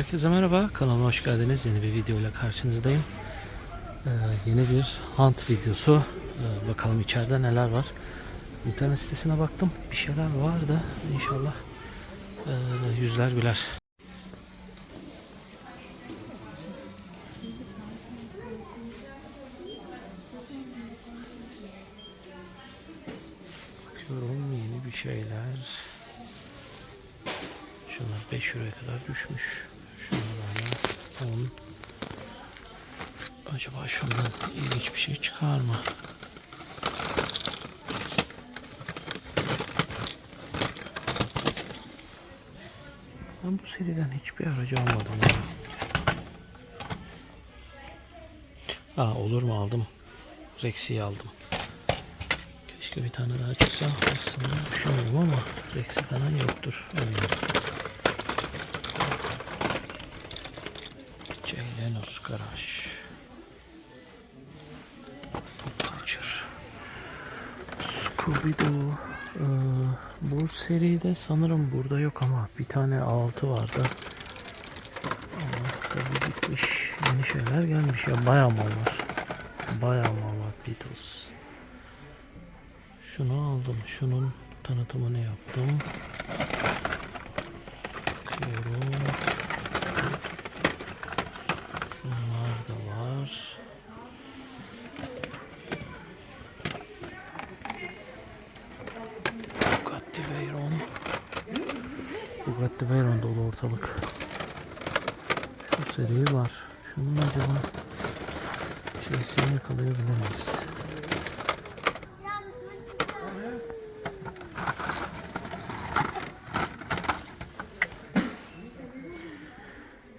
Herkese merhaba, kanalıma hoş geldiniz. Yeni bir video ile karşınızdayım. Ee, yeni bir hunt videosu. Ee, bakalım içeride neler var. İnternet sitesine baktım. Bir şeyler vardı. İnşallah ee, yüzler güler. Bakıyorum yeni bir şeyler. Şunlar 5 euroya kadar düşmüş. 10. Acaba şundan ilginç bir şey çıkar mı? Ben bu seriden hiçbir aracı almadım. Ya. Aa, olur mu aldım. Rexi'yi aldım. Keşke bir tane daha çıksa aslında düşünüyorum ama Rex'i falan yoktur. Eminim. Garaj. Popculture. Scooby-Doo. Ee, bu seride sanırım burada yok ama bir tane altı vardı. Ama tabii bitmiş. Yeni şeyler gelmiş ya. Bayağı mal var. Bayağı mal var Beatles. Şunu aldım. Şunun tanıtımını yaptım. Bakıyorum. Bunlar da var. Bugatti Veyron. Bugatti Veyron dolu ortalık. Seri var. Şunun acaba şeysini yakalayabilir miyiz?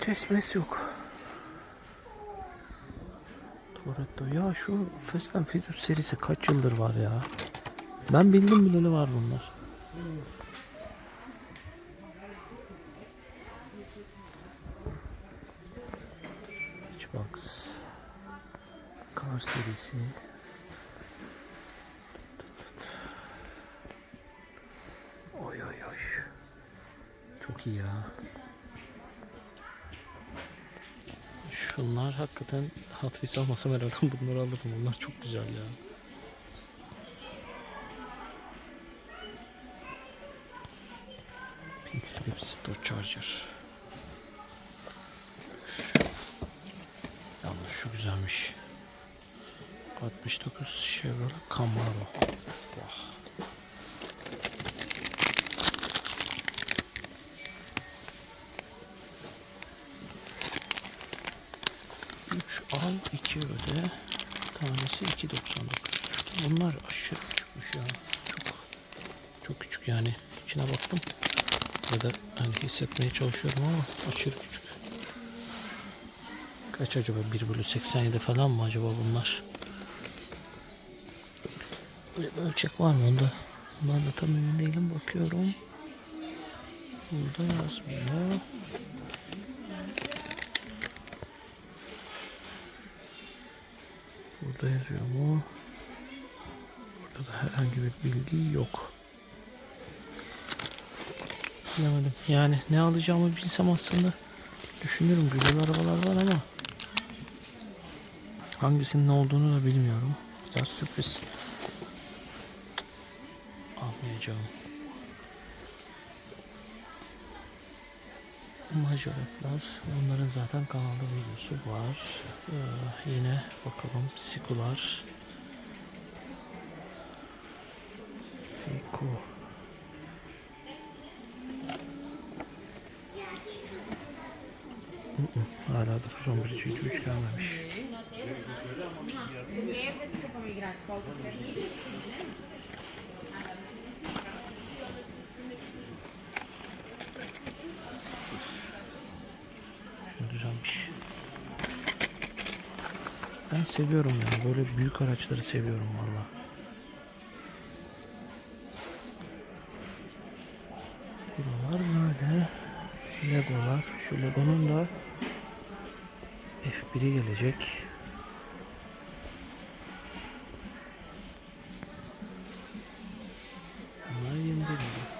Kesmesi yok. Toretto. Ya şu Fast and Furious serisi kaç yıldır var ya? Ben bildim bileli var bunlar. Car serisi. Oy oy oy. Çok iyi ya. Şunlar hakikaten Wheels almasam herhalde bunları alırdım. Bunlar çok güzel ya. Pink Slips Dodge Charger. Yalnız şu güzelmiş. 69 Chevrolet Camaro. Vah. Üç al 2 öde. Tanesi 2.99. Bunlar aşırı küçükmüş ya. Çok çok küçük yani. İçine baktım. Ya da hani hissetmeye çalışıyorum ama aşırı küçük. Kaç acaba? 1 bölü 87 falan mı acaba bunlar? Ölçek var mı onda? Bundan da tam emin değilim. Bakıyorum. Burada yazmıyor. Burada yazıyor mu? Burada da herhangi bir bilgi yok. Bilemedim. Yani ne alacağımı bilsem aslında düşünürüm. Güzel arabalar var ama hangisinin ne olduğunu da bilmiyorum. Biraz sürpriz. Almayacağım. Majoretler. Onların zaten kanalda videosu var. Ee, yine bakalım. Sikular. Siku. Hala 911 çünkü 3 gelmemiş. Şunu güzelmiş. Ben seviyorum ya. Böyle büyük araçları seviyorum valla. Buralar böyle. Legolar. Şu Lego'nun da F1'i gelecek. Bunlar 21 lira.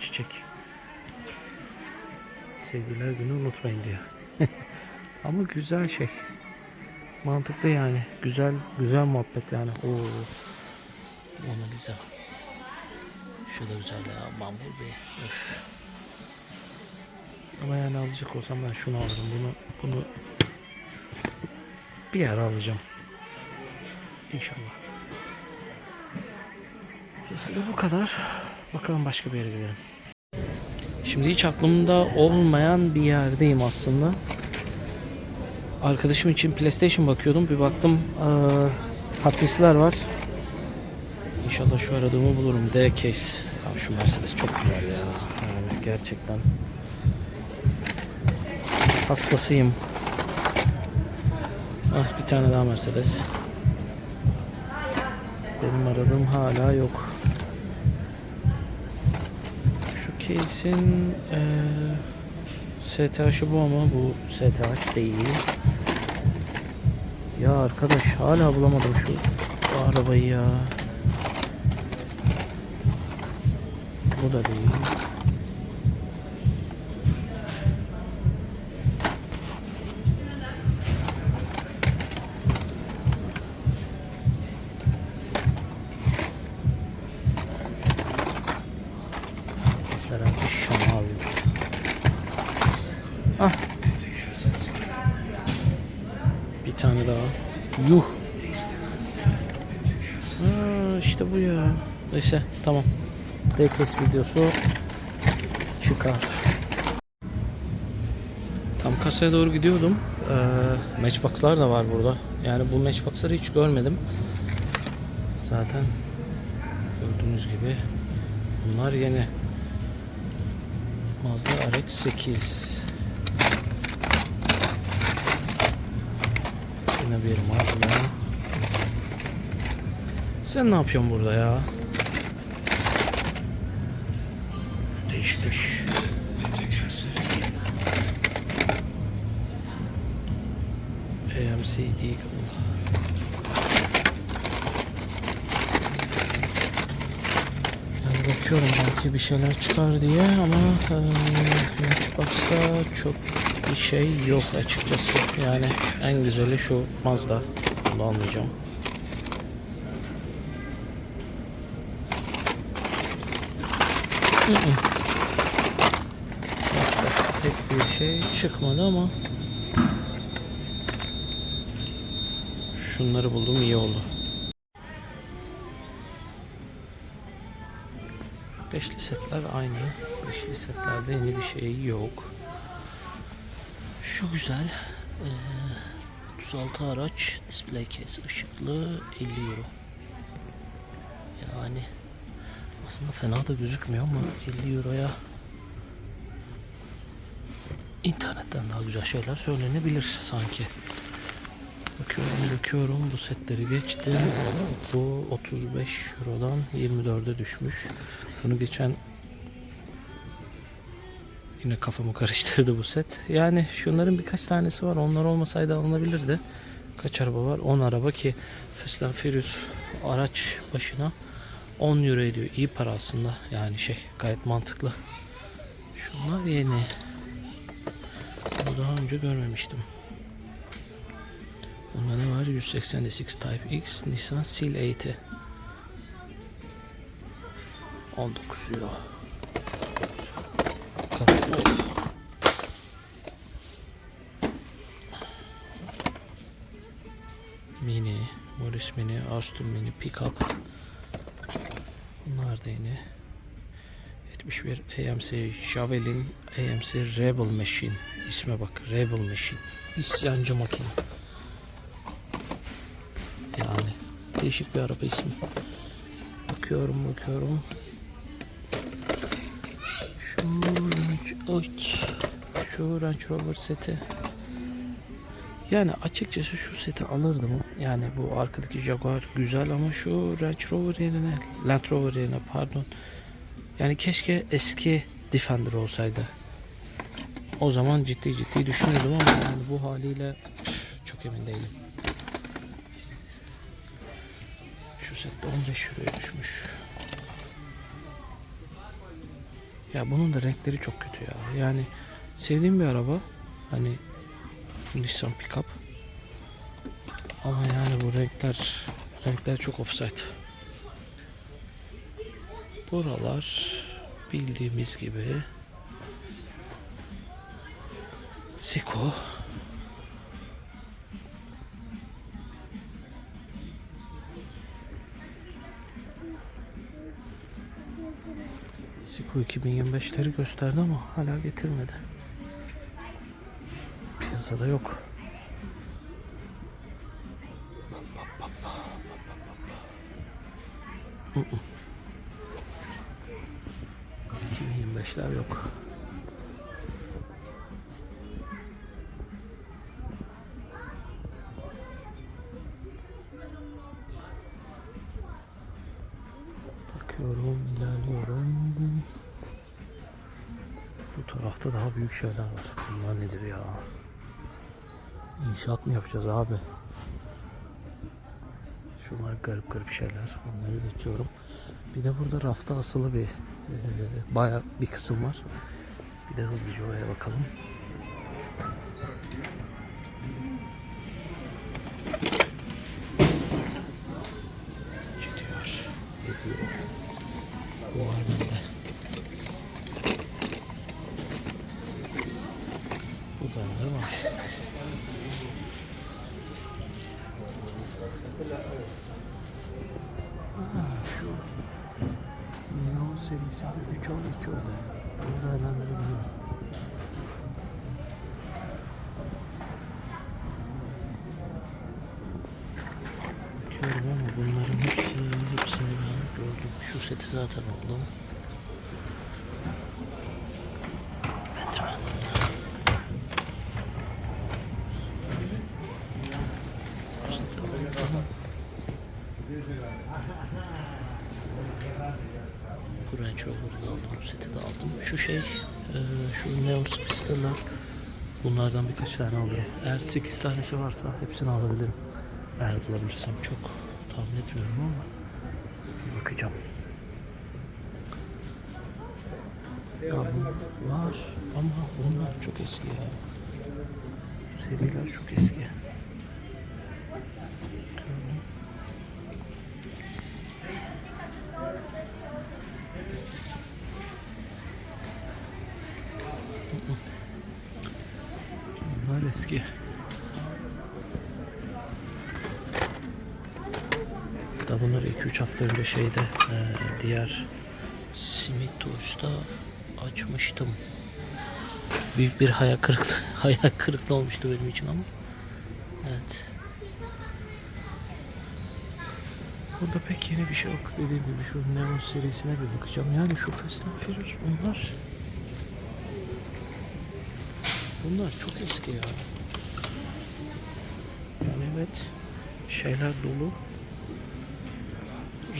çiçek. Sevgililer günü unutmayın diyor. Ama güzel şey. Mantıklı yani. Güzel güzel muhabbet yani. Oo. Mona Lisa. Şu da güzel ya. Bumblebee. Öf. Ama yani alacak olsam ben şunu alırım. Bunu bunu bir ara alacağım. İnşallah. Da bu kadar. Bakalım başka bir yere gidelim. Şimdi hiç aklımda olmayan bir yerdeyim aslında. Arkadaşım için PlayStation bakıyordum. Bir baktım eee Hot var. İnşallah şu aradığımı bulurum. D-Case. Ya şu Mercedes çok güzel ya. Yani gerçekten. Hastasıyım. Ah bir tane daha Mercedes. Benim aradığım hala yok. Şu case'in eee STH'ı bu ama bu STH değil. Ya arkadaş hala bulamadım şu arabayı ya. Bu da değil. Ah. Bir tane daha. Yuh. Aa, işte bu ya. Neyse tamam. Dekes videosu çıkar. Tam kasaya doğru gidiyordum. Ee, matchbox'lar da var burada. Yani bu matchbox'ları hiç görmedim. Zaten gördüğünüz gibi bunlar yeni. Mazda RX-8 Yine bir Mazda Sen ne yapıyorsun burada ya? Değiştir. AMC Eagle Yani bakıyorum belki bir şeyler çıkar diye ama e, Matchbox'ta çok bir şey yok açıkçası. Yani en güzeli şu Mazda. Bunu. Matchbox'ta pek bir şey çıkmadı ama şunları buldum iyi oldu. Beşli setler aynı. Beşli setlerde yeni bir şey yok. Şu güzel. Ee, 36 araç. Display case ışıklı 50 euro. Yani aslında fena da gözükmüyor ama 50 euroya internetten daha güzel şeyler söylenebilir sanki. Bakıyorum bakıyorum bu setleri geçti. Bu 35 Euro'dan 24'e düşmüş. Bunu geçen yine kafamı karıştırdı bu set. Yani şunların birkaç tanesi var. Onlar olmasaydı alınabilirdi. Kaç araba var? 10 araba ki Fast and Furious araç başına 10 euro ediyor. İyi para aslında. Yani şey gayet mantıklı. Şunlar yeni. Bunu daha önce görmemiştim. Bunda ne var? 186 Type X Nissan Seal 8 19 euro. Mini, Morris Mini, Aston Mini, Pickup. Bunlar da yine 71 AMC Javelin AMC Rebel Machine. İsme bak Rebel Machine. İsyancı makine. Yani değişik bir araba ismi. Bakıyorum bakıyorum. Şu Range, Oy, şu Range Rover seti. Yani açıkçası şu seti alırdım. Yani bu arkadaki Jaguar güzel ama şu Range Rover yerine, Land Rover yerine pardon. Yani keşke eski Defender olsaydı. O zaman ciddi ciddi düşünürdüm ama yani bu haliyle çok emin değilim. Şu set de 15 euroya düşmüş. Ya bunun da renkleri çok kötü ya. Yani sevdiğim bir araba. Hani Nissan Pickup. Ama yani bu renkler renkler çok offside. Buralar bildiğimiz gibi Siko Siko 2025'leri gösterdi ama hala getirmedi. Piyasada yok. 2025'ler yok. Bakıyorum, ilerliyorum. Bu tarafta daha büyük şeyler var. Bunlar nedir ya? İnşaat mı yapacağız abi? Şunlar garip garip şeyler. Onları geçiyorum. Bir de burada rafta asılı bir e, bayağı bir kısım var. Bir de hızlıca oraya bakalım. Serisinde 3 12 oldu. Bunu değerlendirebilirim. Bakıyorum ama bunların hepsi, hepsini ben gördüm. Şu seti zaten aldım. Batman. Bu seti aldım. Bu Range Rover'ı da aldım, bu seti de aldım. Şu şey, e, şu Neon Spister'lar bunlardan birkaç tane alırım. Eğer 8 tanesi varsa hepsini alabilirim. Eğer bulabilirsem çok tahmin etmiyorum ama bakacağım. Ya bu var ama bunlar çok eski ya. Seriler çok eski. Bunlar eski. Da bunları 2-3 hafta önce şeyde e, diğer simit Toys'ta açmıştım. Büyük bir hayal kırıklığı, hayal kırıklığı olmuştu benim için ama. Evet. Burada pek yeni bir şey yok. Dediğim gibi şu Neon serisine bir bakacağım. Yani şu Fast and Furious bunlar Bunlar çok eski ya. Yani evet şeyler dolu.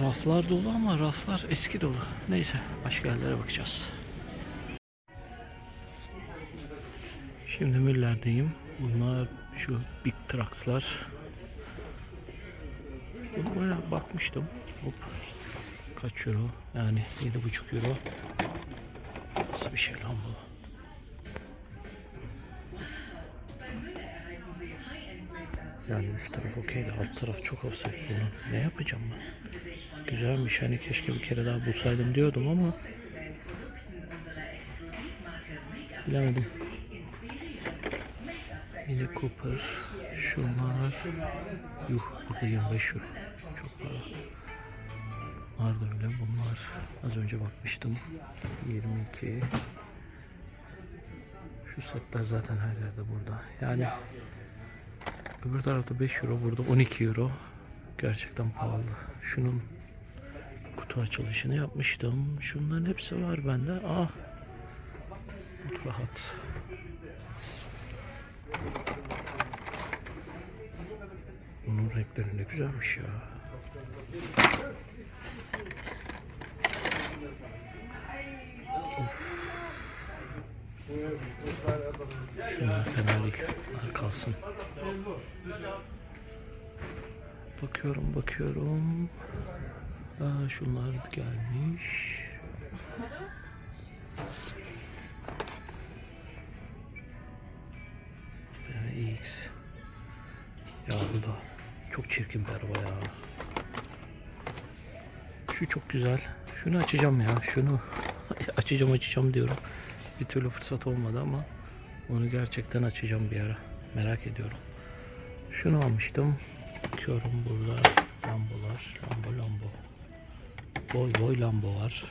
Raflar dolu ama raflar eski dolu. Neyse başka yerlere bakacağız. Şimdi Müller'deyim. Bunlar şu Big Trucks'lar. Bunu bayağı bakmıştım. Hop. Kaç euro? Yani 7,5 euro. Nasıl bir şey lan bu? Yani üst taraf okey de alt taraf çok offset bunu. Ne yapacağım ben? Güzelmiş. Hani keşke bir kere daha bulsaydım diyordum ama bilemedim. Mini Cooper şunlar yuh burada 25 euro. Çok para. Bunlar da öyle. Bunlar az önce bakmıştım. 22 şu setler zaten her yerde burada. Yani Öbür tarafta 5 euro, burada 12 euro. Gerçekten pahalı. Şunun kutu açılışını yapmıştım. Şunların hepsi var bende. Ah. Rahat. Bunun renkleri ne güzelmiş ya. Şunlar fena değil. Bunlar kalsın. Bakıyorum bakıyorum. Aa, şunlar gelmiş. BMX. Ya bu da çok çirkin bir araba ya. Şu çok güzel. Şunu açacağım ya. Şunu açacağım açacağım diyorum. Bir türlü fırsat olmadı ama onu gerçekten açacağım bir ara. Merak ediyorum. Şunu almıştım. Bakıyorum burada lambolar. Lambo lambo. Boy boy lambo var.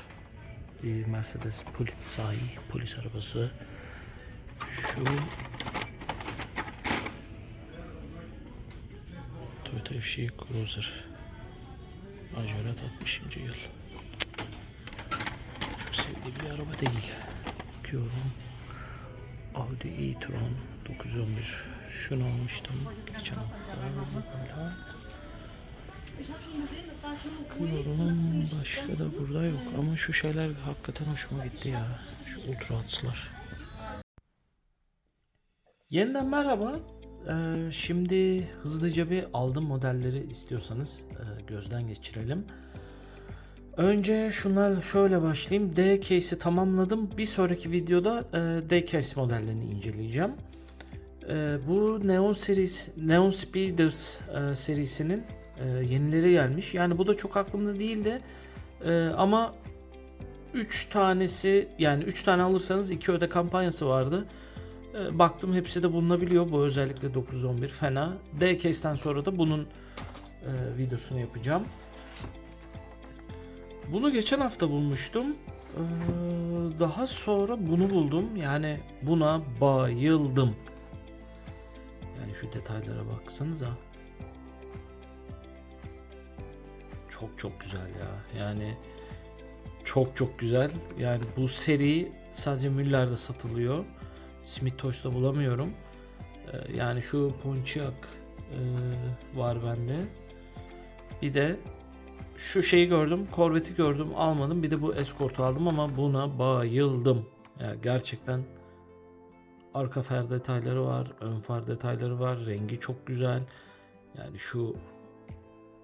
Bir Mercedes Polizei polis arabası. Şu Toyota FJ Cruiser. Majoret 60. yıl. Çok sevdiğim bir araba değil. Bakıyorum. Audi e-tron 911. Şunu almıştım geçen hafta. Hala. Bakıyorum başka da burada yok ama şu şeyler hakikaten hoşuma gitti ya. Şu ultra hatslar. Yeniden merhaba. Ee, şimdi hızlıca bir aldım modelleri istiyorsanız e, gözden geçirelim. Önce şunlar şöyle başlayayım. D case'i tamamladım. Bir sonraki videoda e, D case modellerini inceleyeceğim. E, bu Neon series Neon Speeders e, serisinin e, yenileri gelmiş. Yani bu da çok aklımda değildi. E, ama 3 tanesi yani 3 tane alırsanız 2 öde kampanyası vardı. E, baktım hepsi de bulunabiliyor. Bu özellikle 911 fena. D case'ten sonra da bunun e, videosunu yapacağım. Bunu geçen hafta bulmuştum. Ee, daha sonra bunu buldum. Yani buna bayıldım. Yani şu detaylara baksanıza. Çok çok güzel ya. Yani çok çok güzel. Yani bu seri sadece Müller'de satılıyor. Smith Toys'ta bulamıyorum. Ee, yani şu Pontiac e, var bende. Bir de şu şeyi gördüm. Corvette'i gördüm. Almadım. Bir de bu Escort'u aldım ama buna bayıldım. Yani gerçekten arka fer detayları var. Ön far detayları var. Rengi çok güzel. Yani şu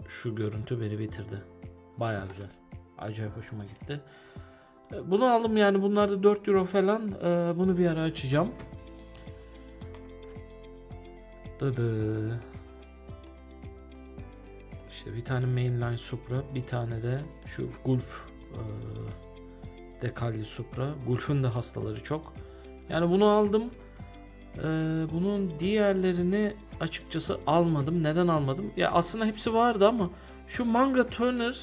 şu görüntü beni bitirdi. Baya güzel. Acayip hoşuma gitti. E, Bunu aldım yani bunlar da 4 euro falan. E, Bunu bir ara açacağım. Dıdı. İşte bir tane mainline Supra, bir tane de şu Gulf e, dekalli Supra. Gulf'un da hastaları çok. Yani bunu aldım. E, bunun diğerlerini açıkçası almadım. Neden almadım? Ya aslında hepsi vardı ama şu Manga Tuner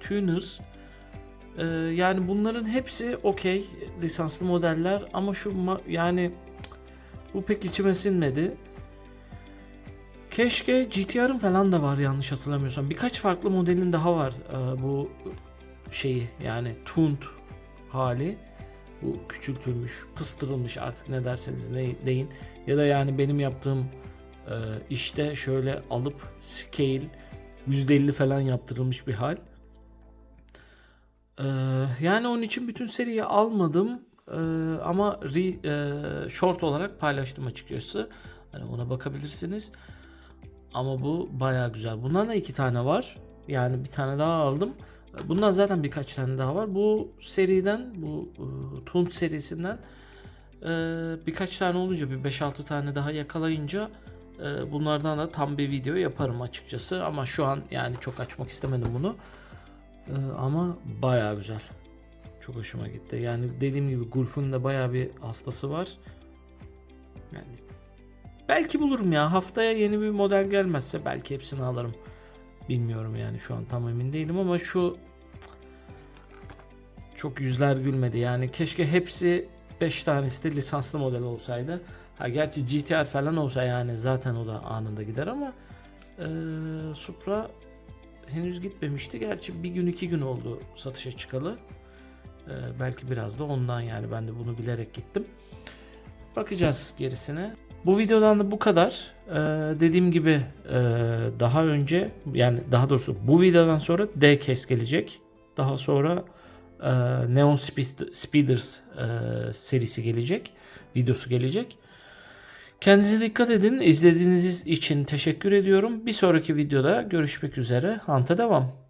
Tuner e, yani bunların hepsi okey lisanslı modeller ama şu yani bu pek içime sinmedi. Keşke GTR'ın falan da var yanlış hatırlamıyorsam. Birkaç farklı modelin daha var e, bu şeyi yani tuned hali. Bu küçültülmüş, pıstırılmış artık ne derseniz ne deyin. Ya da yani benim yaptığım e, işte şöyle alıp scale %50 falan yaptırılmış bir hal. E, yani onun için bütün seriyi almadım. E, ama re, e, short olarak paylaştım açıkçası. Hani ona bakabilirsiniz. Ama bu baya güzel. Bundan da iki tane var. Yani bir tane daha aldım. Bundan zaten birkaç tane daha var. Bu seriden, bu e, Tunt serisinden e, birkaç tane olunca bir 5-6 tane daha yakalayınca e, bunlardan da tam bir video yaparım açıkçası. Ama şu an yani çok açmak istemedim bunu. E, ama baya güzel. Çok hoşuma gitti. Yani dediğim gibi Gulf'un da baya bir hastası var. Yani Belki bulurum ya. Haftaya yeni bir model gelmezse belki hepsini alırım. Bilmiyorum yani şu an tam emin değilim ama şu çok yüzler gülmedi. Yani keşke hepsi 5 tanesi de lisanslı model olsaydı. Ha gerçi GTR falan olsa yani zaten o da anında gider ama e, Supra henüz gitmemişti. Gerçi bir gün iki gün oldu satışa çıkalı. E, belki biraz da ondan yani ben de bunu bilerek gittim. Bakacağız gerisine. Bu videodan da bu kadar. Ee, dediğim gibi e, daha önce yani daha doğrusu bu videodan sonra D case gelecek. Daha sonra e, Neon Speed- Speeders e, serisi gelecek. Videosu gelecek. Kendinize dikkat edin. İzlediğiniz için teşekkür ediyorum. Bir sonraki videoda görüşmek üzere. Hanta devam.